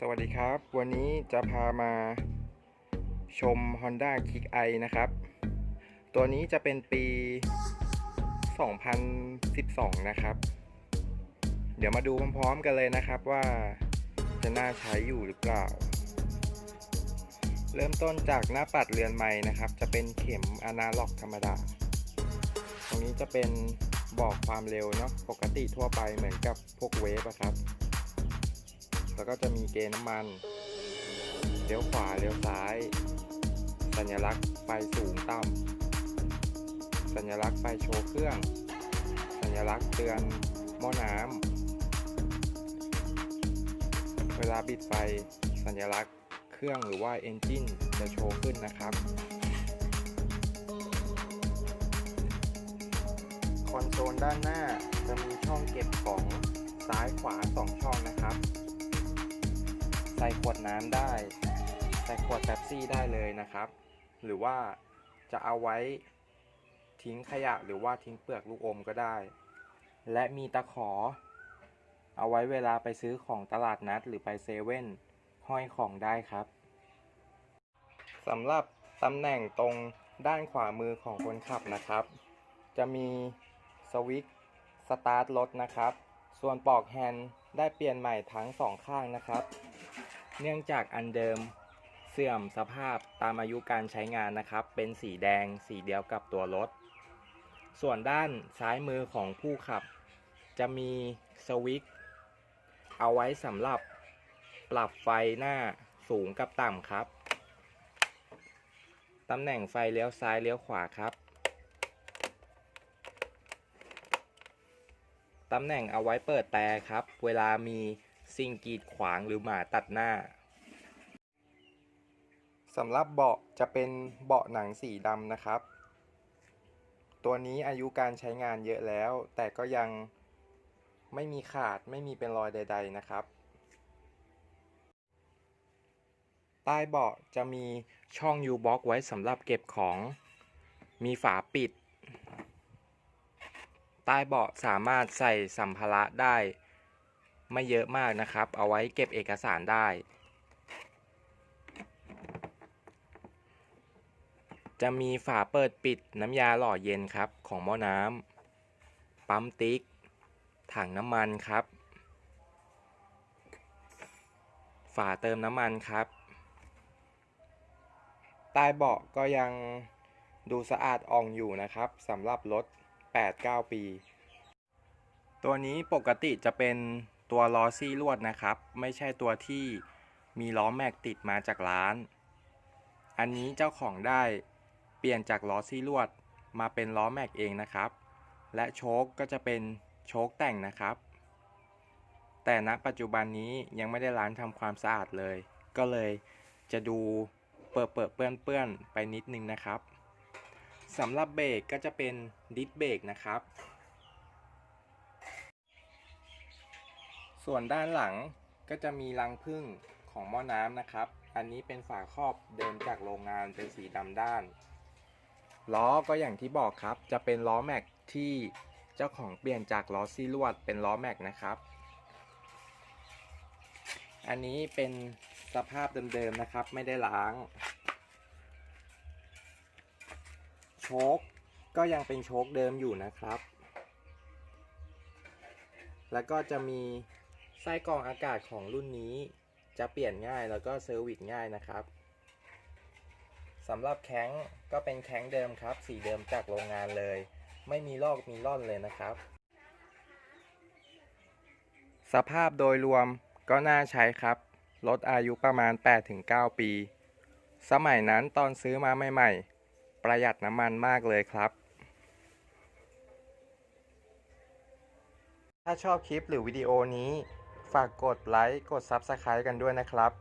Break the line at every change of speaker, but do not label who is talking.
สวัสดีครับ วันนี้จะพามาชม Honda Kick i นะครับ ตัวนี้จะเป็นปี 2012 นะครับ เดี๋ยวมาดูพร้อมๆกันเลยนะครับว่าจะน่าใช้อยู่หรือเปล่า เริ่มต้นจากหน้าปัดเรือนไม้นะครับ จะเป็นเข็มอนาล็อกธรรมดา ตรงนี้จะเป็นบอกความเร็วเนาะปกติทั่วไปเหมือนกับพวกเวฟอะครับ แล้วก็จะมีเกณฑ์น้ำมัน เลี้ยวขวา เลี้ยวซ้าย สัญลักษณ์ไฟสูงต่ำ สัญลักษณ์ไฟโชว์เครื่อง สัญลักษณ์เตือนหม้อน้ำ เวลาบิดไฟ สัญลักษณ์เครื่องหรือว่าเอนจินจะโชว์ขึ้นนะครับคอนโซลด้านหน้าจะมีช่องเก็บของซ้ายขวา 2 ช่องนะครับ ส่ขวดน้ำได้ ใส่ขวดแป๊บซี่ได้เลยนะครับ หรือว่าจะเอาไว้ทิ้งขยะหรือว่าทิ้งเปลือกลูกอมก็ได้ และมีตะขอ เอาไว้เวลาไปซื้อของตลาดนัดหรือไปเซเว่นห้อยของได้ครับสำหรับตำแหน่งตรงด้านขวามือของคนขับนะครับ จะมีสวิตช์สตาร์ทรถนะครับ ส่วนปลอกแฮนด์ได้เปลี่ยนใหม่ทั้งสองข้างนะครับ เนื่องจากอันเดิมเสื่อมสภาพตามอายุการใช้งานนะครับ เป็นสีแดงสีเดียวกับตัวรถ ส่วนด้านซ้ายมือของผู้ขับ จะมีสวิตช์เอาไว้สำหรับปรับไฟหน้าสูงกับต่ำครับตำแหน่งไฟเลี้ยวซ้ายเลี้ยวขวาครับ ตำแหน่งเอาไว้เปิดแต่ครับ เวลามี สิ่งกีดขวางหรือหมาตัดหน้าสำหรับเบาะจะเป็นเบาะหนังสีดำนะครับ ตัวนี้อายุการใช้งานเยอะแล้ว แต่ก็ยังไม่มีขาดไม่มีเป็นรอยใด ๆ นะครับ ใต้เบาะจะมีช่อง U-box ไว้สำหรับเก็บของ มีฝาปิด ใต้เบาะสามารถใส่สัมภาระได้ ไม่เยอะมากนะครับ เอาไว้เก็บเอกสารได้ จะมีฝาเปิดปิดน้ำยาหล่อเย็นครับของหม้อน้ำปั๊มติ๊ก ถังน้ำมันครับ ฝาเติมน้ำมันครับใต้เบาะก็ยังดูสะอาดอ่องอยู่นะครับสำหรับรถ 8-9 ปี ตัวนี้ปกติจะเป็น ตัวล้อซี่ลวดนะครับ ไม่ใช่ตัวที่มีล้อแม็กติดมาจากร้าน อันนี้เจ้าของได้เปลี่ยนจากล้อซี่ลวดมาเป็นล้อแม็กเองนะครับ และโชคก็จะเป็นโชคแต่งนะครับ แต่ณปัจจุบันนี้ยังไม่ได้ล้างทำความสะอาดเลย ก็เลยจะดูเปิดเปิดเปื้อนเปื้อนไปนิดนึงนะครับสำหรับเบรกก็จะเป็นดิสเบรกนะครับ ส่วนด้านหลังก็จะมีรังผึ้งของหม้อน้ำนะครับ อันนี้เป็นฝาครอบเดิมจากโรงงานเป็นสีดำด้าน ล้อก็อย่างที่บอกครับ จะเป็นล้อแม็กที่เจ้าของเปลี่ยนจากล้อซี่ลวดเป็นล้อแม็กนะครับ อันนี้เป็นสภาพเดิมๆนะครับ ไม่ได้ล้าง โชคก็ยังเป็นโชคเดิมอยู่นะครับ แล้วก็จะมี ไส้กรองอากาศของรุ่นนี้จะเปลี่ยนง่ายแล้วก็เซอร์วิสง่ายนะครับสำหรับแข้งก็เป็นแข้งเดิมครับ สีเดิมจากโรงงานเลย ไม่มีลอกมีร่อนเลยนะครับ สภาพโดยรวมก็น่าใช้ครับรถอายุประมาณ 8-9 ปี สมัยนั้นตอนซื้อมาใหม่ๆ ประหยัดน้ำมันมากเลยครับ ถ้าชอบคลิปหรือวิดีโอนี้ ฝากกดไลค์ กด Subscribe กันด้วยนะครับ